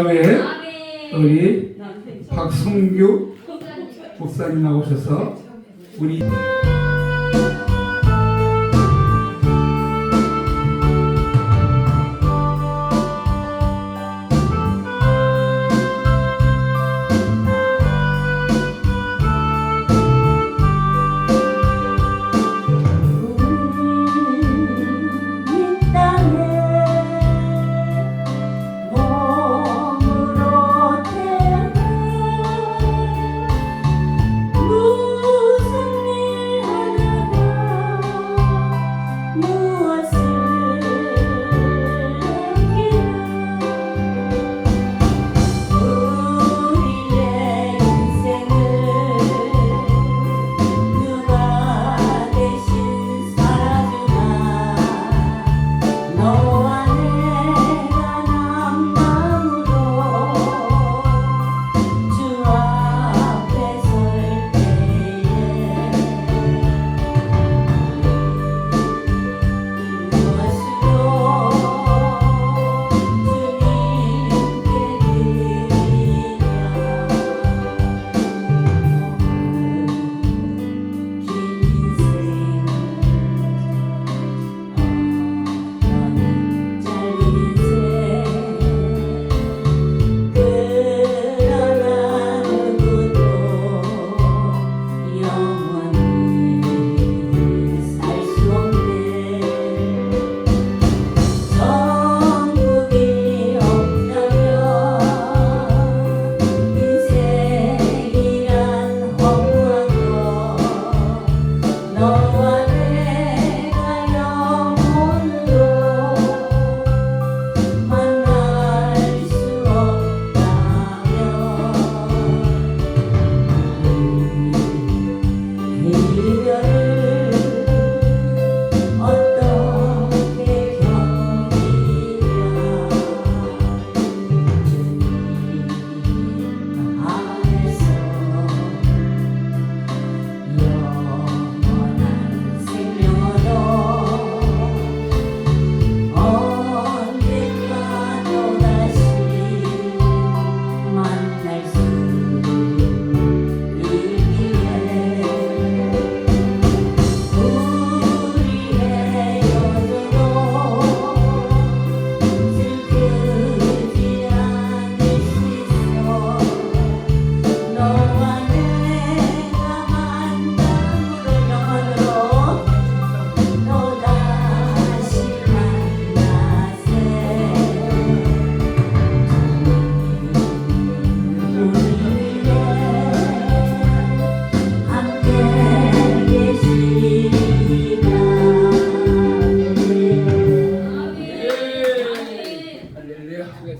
다음에 우리 박성규 목사님 나오셔서 우리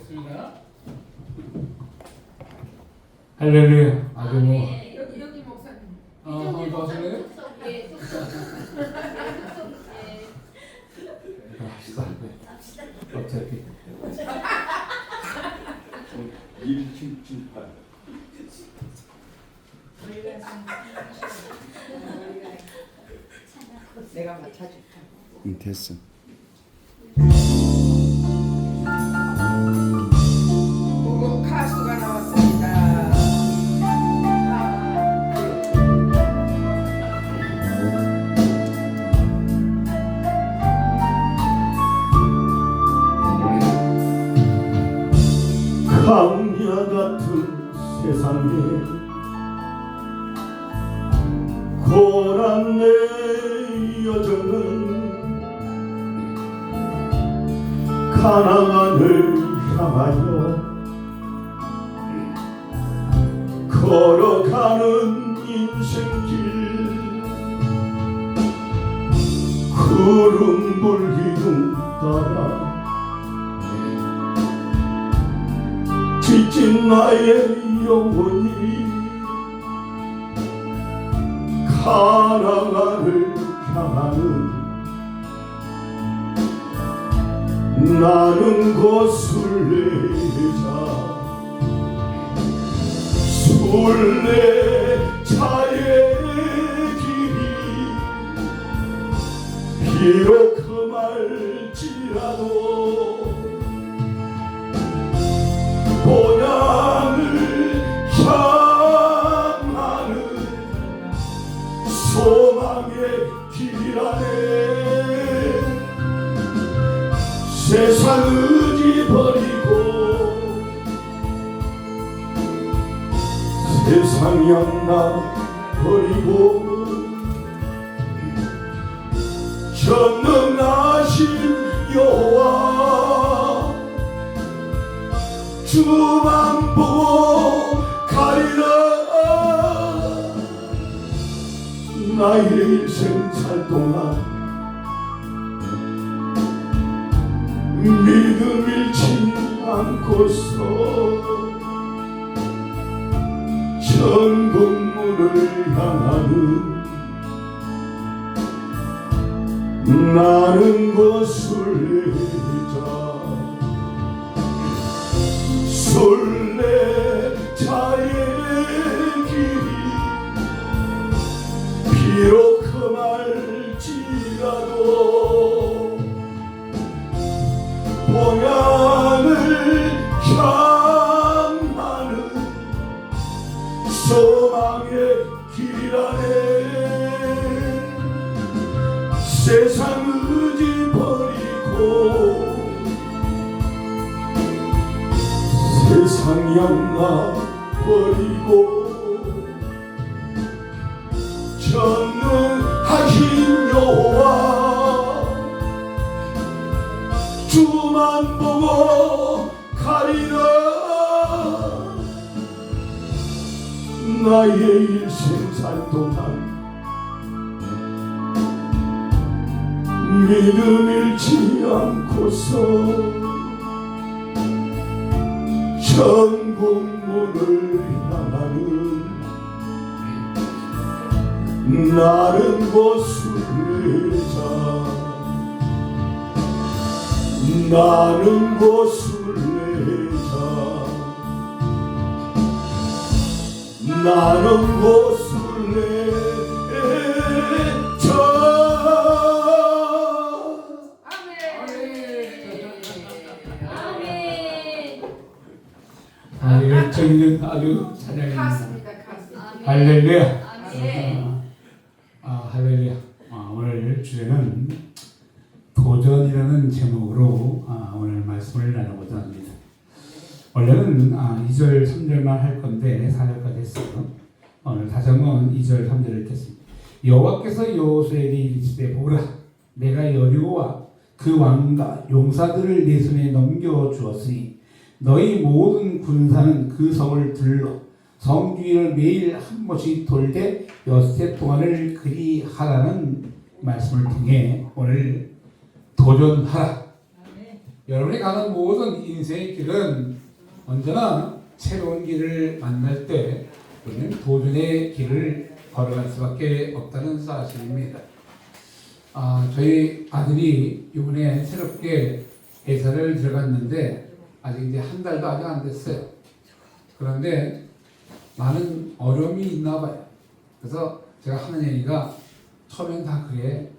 됐습니다. 할렐루야. 아주 뭐. 예, 여기 여기 목사님. 아, 한번 더 하실래요? 속 예, 속 예. 갑시다. 갑자기. 일칠칠팔. 내가 맞춰줄게. 응, 됐어. 사랑하는 향하여 영 살 동안 믿음 잃지 않고서 천국 문을 향하는 나는 고순례자. 나는 고순례자. 나는 고순 있는 아주 카스. 할렐루야. 아, 아, 할렐루야. 아, 오늘 주제는 도전이라는 제목으로 아, 오늘 말씀을 나누고자 합니다. 원래는 아, 2절, 3절만 할 건데 4절까지 했어요. 오늘 다시 한번 2절, 3절을 읽겠습니다. 여호와께서 여호수에게 이르시되 보라 내가 여리고와 그 왕과 용사들을 내 손에 넘겨 주었으니 너희 모든 군사는 그 성을 들러 성 주위를 매일 한 번씩 돌되 여세 동안을 그리 하라는 말씀을 통해 오늘 도전하라. 여러분이 가는 모든 인생의 길은 언제나 새로운 길을 만날 때 우리는 도전의 길을 걸어갈 수밖에 없다는 사실입니다. 아, 저희 아들이 이번에 새롭게 회사를 들어갔는데 아직 이제 한 달도 아직 안 됐어요. 그런데 많은 어려움이 있나 봐요. 그래서 제가 하는 얘기가 처음엔 다 그래.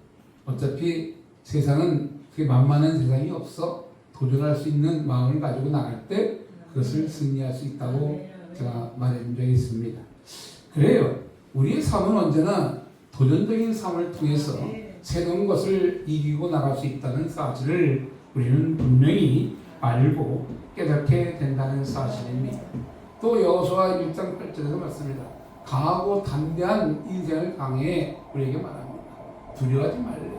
어차피 세상은 그게 만만한 세상이 없어. 도전할 수 있는 마음을 가지고 나갈 때 그것을 승리할 수 있다고 제가 말해준 적이 있습니다. 그래요. 우리의 삶은 언제나 도전적인 삶을 통해서 새로운 것을 이기고 나갈 수 있다는 사실을 우리는 분명히 알고 깨닫게 된다는 사실입니다. 또 여호수아 1장 8절에서 말씀입니다. 강하고 담대한 인생을 강해 우리에게 말합니다. 두려워하지 말래.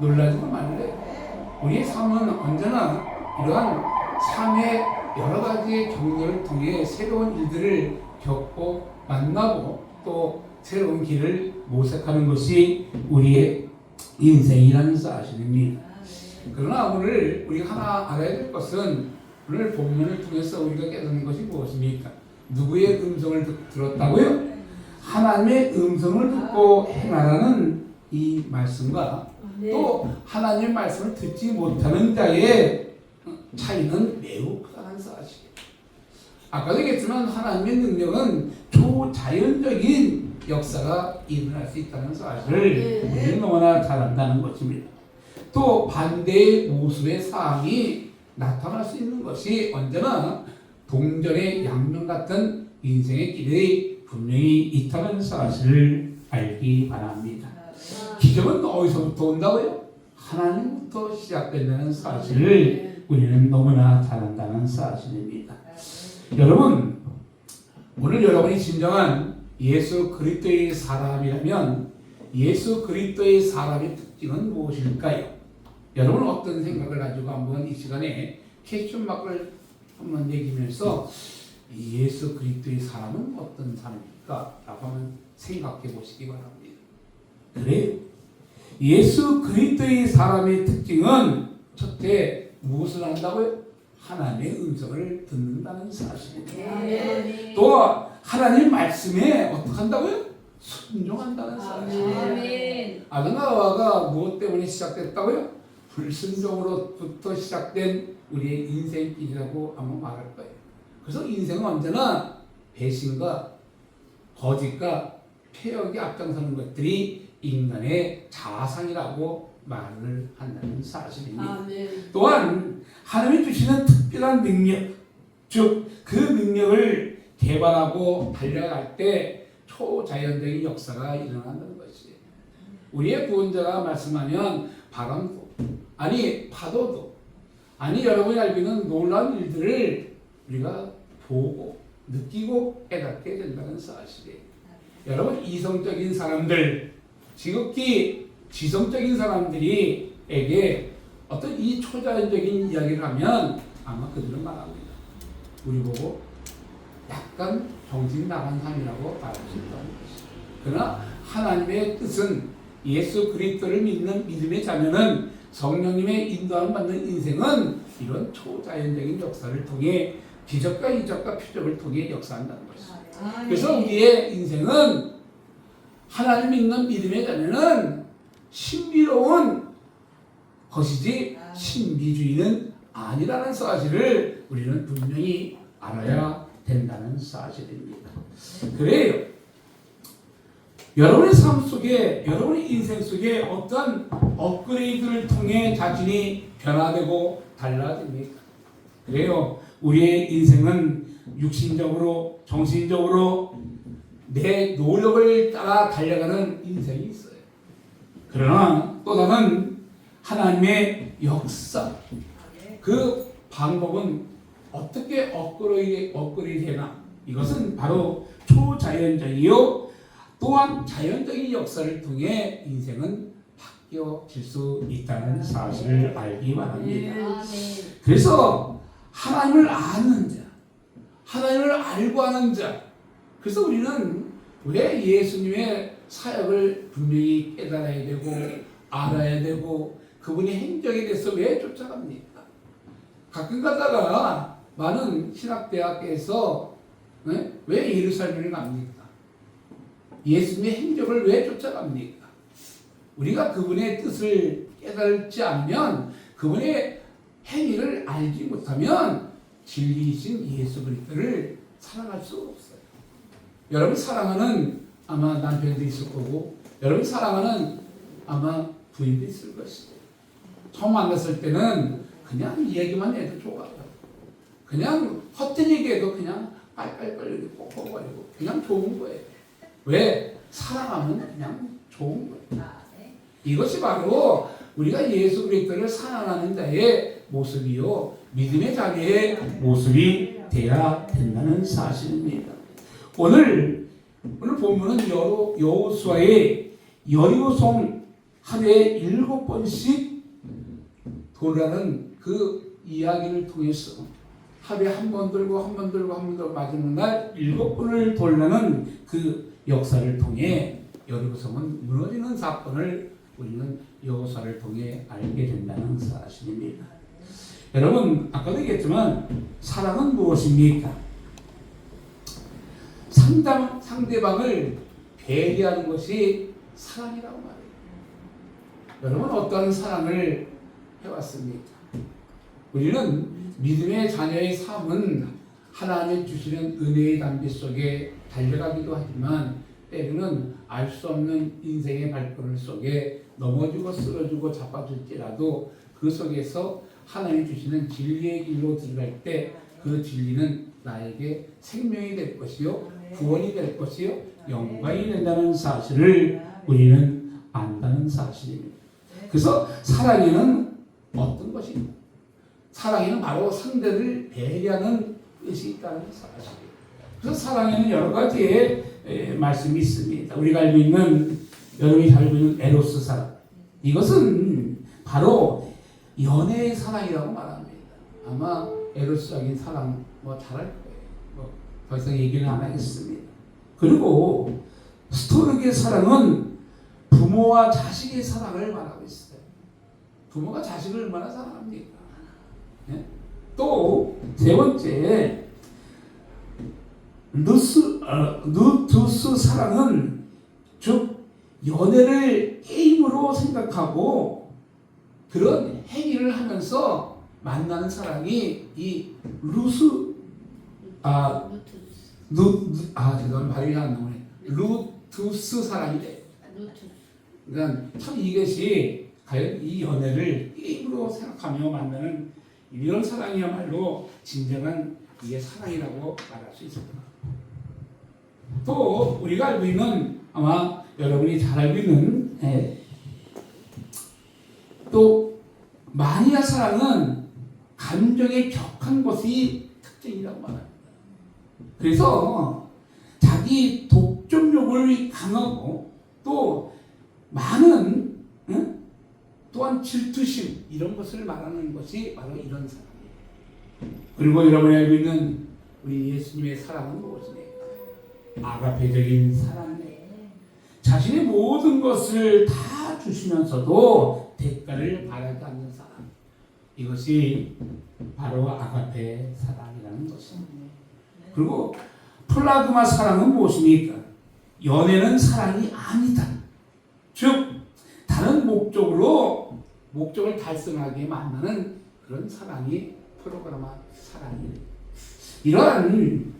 놀라지도 말래. 우리의 삶은 언제나 이러한 삶의 여러 가지의 경력을 통해 새로운 일들을 겪고 만나고 또 새로운 길을 모색하는 것이 우리의 인생이라는 사실입니다. 그러나 오늘 우리가 하나 알아야 될 것은 오늘 본문을 통해서 우리가 깨닫는 것이 무엇입니까? 누구의 음성을 듣- 들었다고요? 하나님의 음성을 듣고 행하라는 이 말씀과 또 하나님의 말씀을 듣지 못하는 자의 차이는 매우 크다는 사실. 아까도 얘기했지만 하나님의 능력은 초자연적인 역사가 일어날 수 있다는 사실을 네. 우리는 너무나 잘 안다는 것입니다. 또 반대의 모습의 사항이 나타날 수 있는 것이 언제나 동전의 양면 같은 인생의 길이 분명히 있다는 사실을 알기 바랍니다. 기적은 어디서부터 온다고요? 하나님부터 시작된다는 사실을 우리는 너무나 잘 안다는 사실입니다. 여러분, 오늘 여러분이 진정한 예수 그리스도의 사람이라면 예수 그리스도의 사람의 특징은 무엇일까요? 여러분 어떤 생각을 가지고 한번 이 시간에 캐션 마크를 한번 내기면서 이 예수 그리스도의 사람은 어떤 사람입니까? 라고 한번 생각해 보시기 바랍니다. 그래요. 예수 그리스도의 사람의 특징은 첫째 무엇을 한다고요? 하나님의 음성을 듣는다는 사실입니다. 네. 또 하나님 말씀에 어떻게 한다고요? 순종한다는 사실. 아멘. 아드나와가 무엇 때문에 시작됐다고요? 불순종으로부터 시작된 우리의 인생길이라고 한번 말할 거예요. 그래서 인생은 언제나 배신과 거짓과 폐역이 앞장서는 것들이 인간의 자상이라고 말을 한다는 사실입니다. 아멘. 또한 하나님이 주시는 특별한 능력, 즉 그 능력을 개발하고 달려갈 때 초자연적인 역사가 일어난다는 것이에요. 우리의 구원자가 말씀하면 바람도 아니 파도도 아니 여러분이 알고 있는 놀라운 일들을 우리가 보고 느끼고 깨닫게 된다는 사실이에요. 여러분 이성적인 사람들 지극히 지성적인 사람들이에게 어떤 이 초자연적인 이야기를 하면 아마 그들은 말합니다. 우리 보고 약간 정신 나간 사람이라고 말할 수 있다는 것이죠. 그러나 하나님의 뜻은 예수 그리스도를 믿는 믿음의 자녀는 성령님의 인도함 받는 인생은 이런 초자연적인 역사를 통해 기적과 이적과 표적을 통해 역사한다는 것이죠. 그래서 우리의 인생은 하나님 믿는 믿음의 자녀는 신비로운 것이지 신비주의는 아니라는 사실을 우리는 분명히 알아야 된다는 사실입니다. 그래요. 여러분의 삶 속에, 여러분의 인생 속에 어떤 업그레이드를 통해 자신이 변화되고 달라집니까? 그래요. 우리의 인생은 육신적으로, 정신적으로 내 노력을 따라 달려가는 인생이 있어요. 그러나 또 다른 하나님의 역사, 그 방법은 어떻게 업그레이드, 업그레이드 되나? 이것은 바로 초자연적이요. 또한 자연적인 역사를 통해 인생은 바뀌어질 수 있다는 사실을 알기 바랍니다. 아멘. 그래서 하나님을 아는 자, 하나님을 알고 하는 자. 그래서 우리는 왜 예수님의 사역을 분명히 깨달아야 되고 알아야 되고 그분의 행적에 대해서 왜 쫓아갑니까? 가끔 가다가 많은 신학대학에서 네? 왜 예루살렘을 갑니까? 예수님의 행적을 왜 쫓아갑니까? 우리가 그분의 뜻을 깨달지 않으면 그분의 행위를 알지 못하면 진리이신 예수 그리스도를 사랑할 수 없어요. 여러분 사랑하는 아마 남편도 있을 거고 여러분 사랑하는 아마 부인도 있을 것이고 처음 만났을 때는 그냥 얘기만 해도 좋아요. 그냥 헛된 얘기해도 그냥 빨빨빨리고 뽀뽀거리고 그냥 좋은 거예요. 왜? 사랑하면 그냥 좋은 거예요. 이것이 바로 우리가 예수 그리스도를 사랑하는 자의 모습이요 믿음의 자녀의 모습이 되어야 된다는 사실입니다. 오늘 오늘 본문은 여호 여호수아의 여리고성 하루에 일곱 번씩 돌아는 그 이야기를 통해서 하루에 한번 들고 한번 들고 한번 들고 마지막 날 일곱 번을 돌라는 그 역사를 통해 여리고성은 무너지는 사건을 우리는 여호수아를 통해 알게 된다는 사실입니다. 여러분 아까도 얘기했지만 사랑은 무엇입니까? 상담 상대방을 배려하는 것이 사랑이라고 말해요. 여러분 어떤 사랑을 해왔습니까? 우리는 믿음의 자녀의 삶은 하나님 주시는 은혜의 담비 속에 달려가기도 하지만 때로는 알 수 없는 인생의 발걸음 속에 넘어지고 쓰러지고 자빠질지라도 그 속에서 하나님 주시는 진리의 길로 들어갈 때 그 진리는 나에게 생명이 될 것이요 구원이 될 것이요 영광이 된다는 사실을 우리는 안다는 사실입니다. 그래서 사랑에는 어떤 것인가? 사랑에는 바로 상대를 배려하는 뜻이 있다는 사실이에요. 그래서 사랑에는 여러 가지의 에, 말씀이 있습니다. 우리가 알고 있는 여러분이 잘 알고 있는 에로스 사랑 이것은 바로 연애의 사랑이라고 말합니다. 아마 에로스적인 사랑 뭐 잘할 거예요. 뭐 더 이상 얘기는 안 하겠습니다. 그리고 스토르의 사랑은 부모와 자식의 사랑을 말하고 있어요. 부모가 자식을 얼마나 사랑합니까? 예? 또세 번째 누스 어, 누투스 사랑은 즉 연애를 게임으로 생각하고 그런 행위를 하면서 만나는 사랑이 이 루스 아 누, 누- 아 죄송합니다 발음이 안 나오네. 루투스 사랑이래 그러니까 참 이것이 과연 이 연애를 게임으로 생각하며 만나는 이런 사랑이야말로 진정한 이게 사랑이라고 말할 수 있습니다. 또 우리가 알고 있는 아마 여러분이 잘 알고 있는 예, 또 마니아 사랑은 감정의 격한 것이 특징이라고 말합니다. 그래서 자기 독점욕을 강하고 또 많은 응? 또한 질투심 이런 것을 말하는 것이 바로 이런 사랑이에요. 그리고 여러분이 알고 있는 우리 예수님의 사랑은 무엇이냐? 아가페적인 사랑이에요. 자신의 모든 것을 다 주시면서도 대가를 바라지 않는 사랑. 이것이 바로 아가페 사랑이라는 것입니다. 그리고 플라그마 사랑은 무엇입니까? 연애는 사랑이 아니다. 즉 다른 목적으로 목적을 달성하게 만드는 그런 사랑이 프로그라마 사랑이에요. 이러한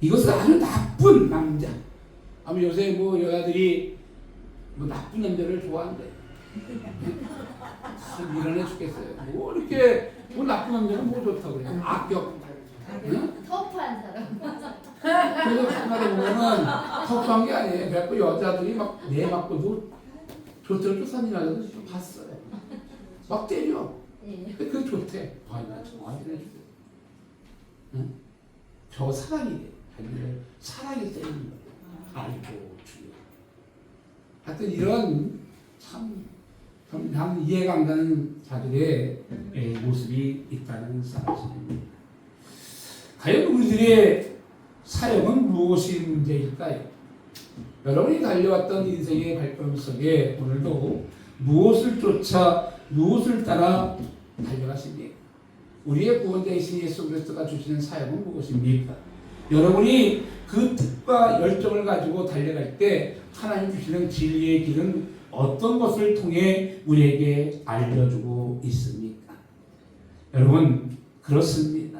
이것은 아주 나쁜 남자. 아마 요새 뭐 여자들이 뭐 나쁜 남자를 좋아한대. 참 미련해 죽겠어요. 뭐 이렇게 뭐 나쁜 남자는 뭐 좋다고 그래. 악격. 응? 터프한 사람. 그래서 가만히 보면은 터프한 게 아니에요. 그래갖고 여자들이 막내 맞고도 좋더라 쫓아다니는 여자들 좀 봤어요. 막 때려. 예. 근데 그게 좋대. 아나 정말 해주세요. 응? 저 사랑이 돼. 자기를 사랑이 때리는 거예요. 아이고 주여. 하여튼 이런 참, 참, 참 이해가 안 가는 자들의 예, 모습이 있다는 사실입니다. 과연 우리들의 사역은 무엇이 문제일까요? 여러분이 달려왔던 인생의 발걸음 속에 오늘도 무엇을 쫓아 무엇을 따라 달려가십니까? 우리의 구원자이신 예수 그리스도가 주시는 사역은 무엇입니까? 여러분이 그 뜻과 열정을 가지고 달려갈 때 하나님 주시는 진리의 길은 어떤 것을 통해 우리에게 알려주고 있습니까? 여러분 그렇습니다.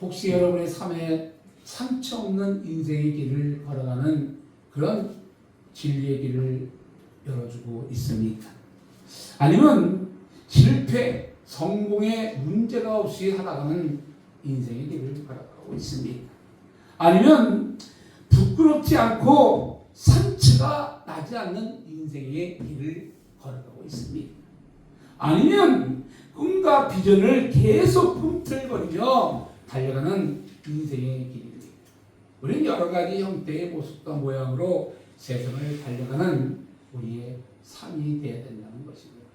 혹시 여러분의 삶에 상처 없는 인생의 길을 걸어가는 그런 진리의 길을 열어주고 있습니까? 아니면 실패, 성공에 문제가 없이 살아가는 인생의 길을 걸어가고 있습니까? 아니면 부끄럽지 않고 상처가 나지 않는 인생의 길을 걸어가고 있습니까? 아니면 꿈과 비전을 계속 꿈틀거리며 달려가는 인생의 길입니다. 우리는 여러 가지 형태의 모습과 모양으로 세상을 달려가는 우리의 삶이 되어야 된다는 것입니다.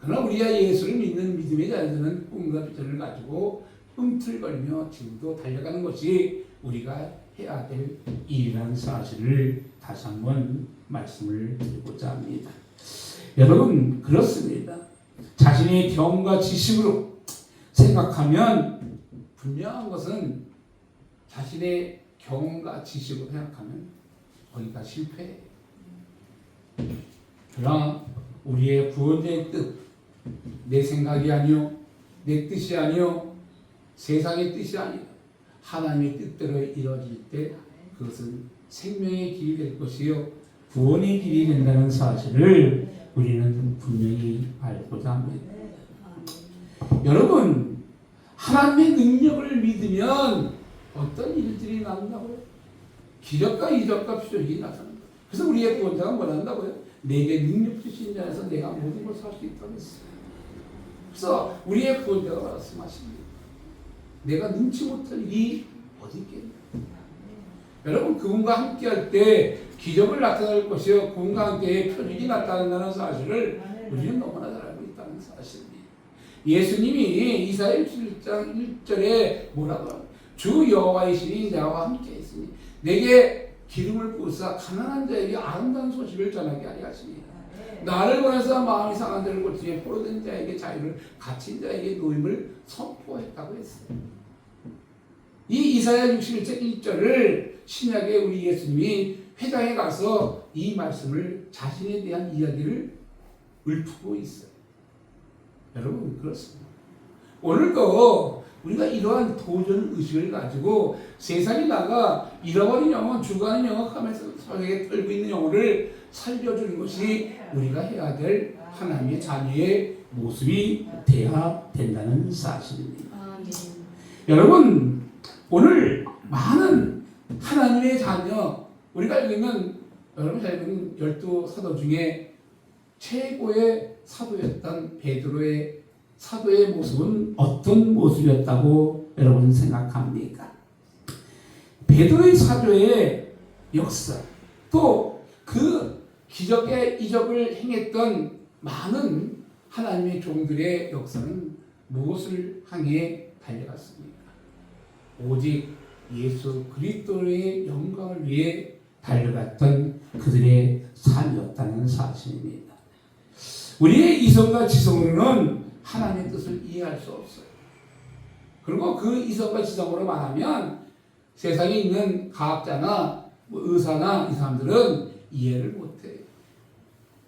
그러나 우리가 예수를 믿는 믿음의 자들은 꿈과 비전을 가지고 꿈틀거리며 지금도 달려가는 것이 우리가 해야 될 일이라는 사실을 다시 한번 말씀을 드리고자 합니다. 여러분 그렇습니다. 자신의 경과 지식으로 생각하면 분명한 것은 자신의 경험과 지식으로 생각하면 거기가 실패. 그러나 우리의 구원자의 뜻, 내 생각이 아니요, 내 뜻이 아니요, 세상의 뜻이 아니요, 하나님의 뜻대로 이루어질 때 그것은 생명의 길이 될 것이요 구원의 길이 된다는 사실을 우리는 분명히 알고자 합니다. 여러분 하나님의 능력을 믿으면 어떤 일들이 나온다고요? 기적과 이적과 표적이 나타난다. 그래서 우리의 구원자가 뭘 한다고요? 내게 능력 주신 자에서 내가 모든 것을 할수 있다고 했어요. 그래서 우리의 구원자가 말씀하십니다. 내가 능치 못할 일이 어디 있겠냐? 여러분 그분과 함께할 때 기적을 나타낼 것이요 그분과 함께 표적이 나타난다는 사실을 우리는 너무나 잘 알고 있다는 사실입니다. 예수님이 이사야 7장 1절에 뭐라고 하죠? 주 여호와이시니 나와 함께 있으니 내게 기름을 부으사 가난한 자에게 아름다운 소식을 전하게 하리 하시니 나를 보내서 마음이 상한 자를 고치에 포로된 자에게 자유를 갇힌 자에게 노임을 선포했다고 했어요. 이 이사야 61장 1절을 신약에 우리 예수님이 회당에 가서 이 말씀을 자신에 대한 이야기를 읊고 있어요. 여러분 그렇습니다. 오늘도 우리가 이러한 도전 의식을 가지고 세상에 나가 잃어버린 영혼, 죽어가는 영혼 하면서 서에게 떨고 있는 영혼을 살려주는 것이 우리가 해야 될 하나님의 자녀의 모습이 돼야 된다는 사실입니다. 아멘. 여러분 오늘 많은 하나님의 자녀 우리가 알고 있는 여러분 잘 있는 열두 사도 중에 최고의 사도였던 베드로의 사도의 모습은 어떤 모습이었다고 여러분 생각합니까? 베드로의 사도의 역사 또 그 기적의 이적을 행했던 많은 하나님의 종들의 역사는 무엇을 향해 달려갔습니까? 오직 예수 그리스도의 영광을 위해 달려갔던 그들의 삶이었다는 사실입니다. 우리의 이성과 지성으로는 하나님의 뜻을 이해할 수 없어요. 그리고 그 이성과 지성으로 말하면 세상에 있는 과학자나 뭐 의사나 이 사람들은 이해를 못해요.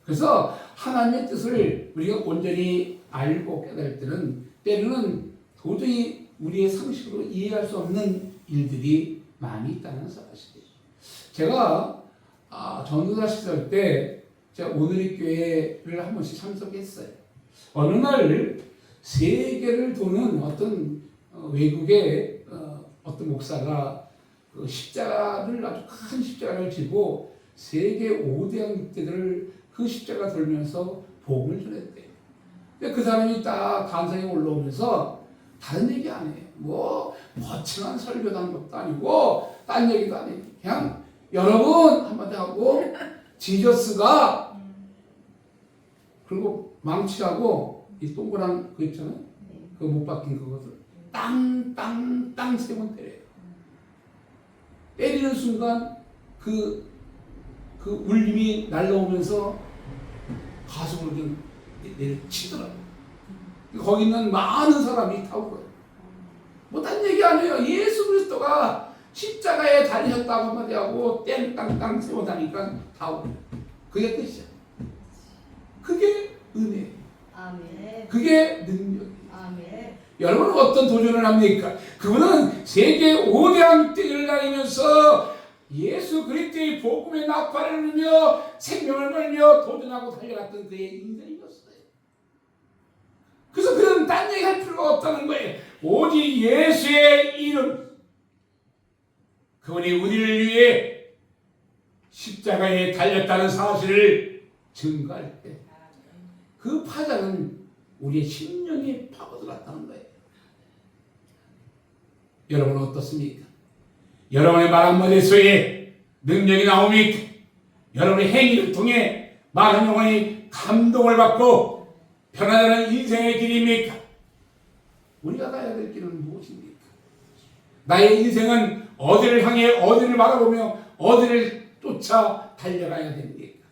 그래서 하나님의 뜻을 우리가 온전히 알고 깨달을 때는 때로는 도저히 우리의 상식으로 이해할 수 없는 일들이 많이 있다는 사실이에요. 제가 아, 전도사 시절 때 제가 오늘의 교회를 한 번씩 참석했어요. 어느 날 세계를 도는 어떤 어, 외국의 어, 어떤 목사가 그 십자가를 아주 큰 십자가를 지고 세계 5대양 육대들을 그 십자가 돌면서 복음을 전했대요. 근데 그 사람이 딱 간상에 올라오면서 다른 얘기 안 해요. 뭐 거창한 설교도 하는 것도 아니고 딴 얘기도 아니에요. 그냥 여러분 한마디 하고 지저스가 그리고 망치하고 이 동그란 그 있잖아요. 그못 박힌 그것을 땅 땅 땅 세 번 때려요. 때리는 순간 그, 그 울림이 날라오면서 가슴으로 좀 내려치더라고요. 거기 있는 많은 사람이 다 울어요. 뭐딴 얘기 아니에요. 예수 그리스도가 십자가에 달리셨다고 한마디 하고 땡땅땅 세워다니까 다 울어요. 그게 끝이야. 그게 은혜. 아멘. 그게 능력이에요. 아멘. 여러분은 어떤 도전을 합니까? 그분은 세계 5대왕 때를 다니면서 예수 그리스도의 복음의 나팔을 누며 생명을 걸며 도전하고 달려갔던 그의 인생이었어요. 그래서 그는 딴 얘기 할 필요가 없다는 거예요. 오직 예수의 이름. 그분이 우리를 위해 십자가에 달렸다는 사실을 증거할 때 그 파장은 우리의 심령에 파고들었다는 거예요. 여러분은 어떻습니까? 여러분의 말 한마디 속에 능력이 나옵니까? 여러분의 행위를 통해 많은 영혼이 감동을 받고 편안한 인생의 길입니까? 우리가 가야 될 길은 무엇입니까? 나의 인생은 어디를 향해 어디를 바라보며 어디를 쫓아 달려가야 됩니까?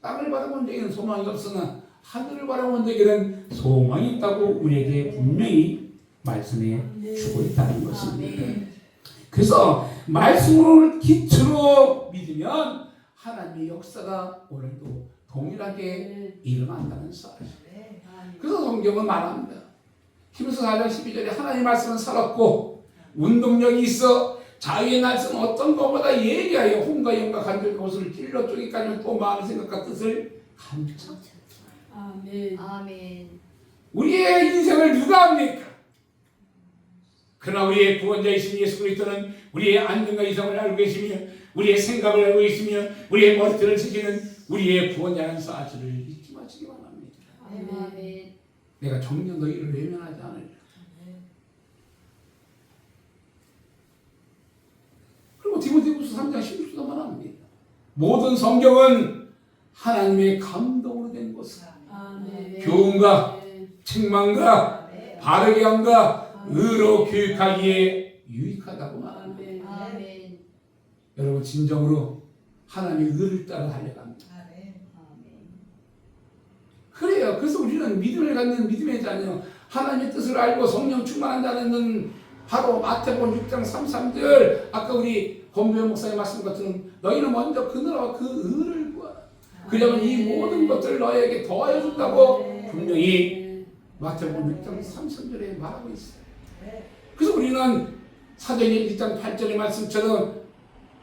땅을 바라본 데에는 소망이 없으나 하늘을 바라본 데에는 소망이 있다고 우리에게 분명히 말씀해 주고 있다는 것입니다. 그래서 말씀을 기초로 믿으면 하나님의 역사가 오늘도 동일하게 일어난다는 사실. 그래서 성경은 말합니다. 히브리서 4장 12절에 하나님의 말씀은 살았고 운동력이 있어 자유의 날선 어떤 것보다 예리하여 홍과 영과 간절 곳을 찔러 쪼기까지 또 마음의 생각과 뜻을 감춰 아멘. 아멘. 우리의 인생을 누가 합니까? 그러나 우리의 구원자이신 예수 그리스도는 우리의 안전과 이성을 알고 계시며 우리의 생각을 알고 계시며 우리의 머리털을 지키는 우리의 구원자라는 사실을 잊지 마시기 바랍니다. 아멘. 내가 정녕 너희를 외면하지 않으리라. 그리고 디모데후서 3장 16절도 말합니다. 모든 성경은 하나님의 감동으로 된 아멘. 교훈과 아멘. 책망과 바르게 함과 의로 교육하기에 유익하다고 말합니다. 아멘. 아멘. 여러분 진정으로 하나님의 의를 따라 달려갑니다. 그래요. 그래서 우리는 믿음을 갖는 믿음의 자녀, 하나님의 뜻을 알고 성령 충만한 자는 바로 마태복음 6장 33절 아까 우리 권부현 목사님 말씀 같은 너희는 먼저 그 나라와 그 의를. 그러면 이 모든 것들을 너에게 더하여 준다고 분명히 마태복음 6장 33절에 말하고 있어요. 그래서 우리는 사도행 1장 8절의 말씀처럼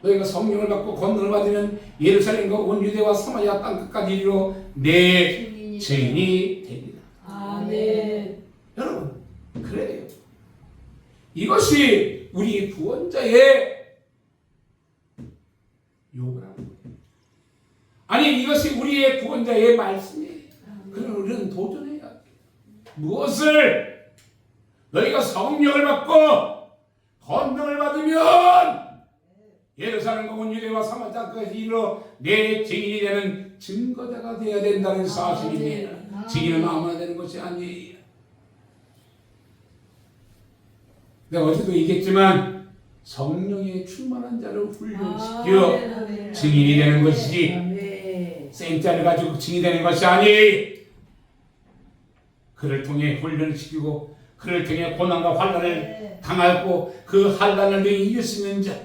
너희가 성령을 받고 권능을 받으면 예루살렘과 온 유대와 사마리아 땅 끝까지 이르러 내 죄인이 됩니다. 아멘. 여러분, 그래요. 이것이 우리 구원자의 요구라는 거예요. 아니, 이것이 우리의 구원자의 말씀이에요. 그럼 우리는 도전해야 돼. 무엇을? 너희가 성령을 받고 권능을 받으면 예루살렘과 온 유대와 사마리아까지 이르러 내 증인이 되는 증거자가 되어야 된다는 사실입니다. 증인은 아무나 되는 것이 아니에요. 내가 어제도 얘기했지만 성령의 충만한 자를 훈련시켜 아멘. 증인이 되는 것이지 아멘. 생자를 가지고 증인이 되는 것이 아니에요. 그를 통해 훈련을 시키고 그를 통해 고난과 환난을 당하고 그 환난을 능히 이길 수 있는 자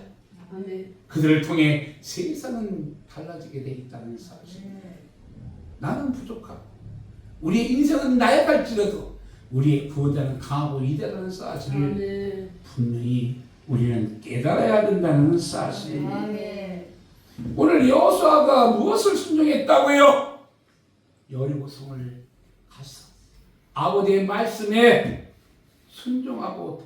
아멘. 그들을 통해 세상은 달라지게 돼 있다는 사실. 나는 부족하고 우리의 인생은 나약할지라도 우리의 구원자는 강하고 위대하다는 사실을 아멘. 분명히 우리는 깨달아야 된다는 사실입니다. 아멘. 오늘 여호수아가 무엇을 순종했다고요? 여리고성을 가서 아버지의 말씀에 순종하고 도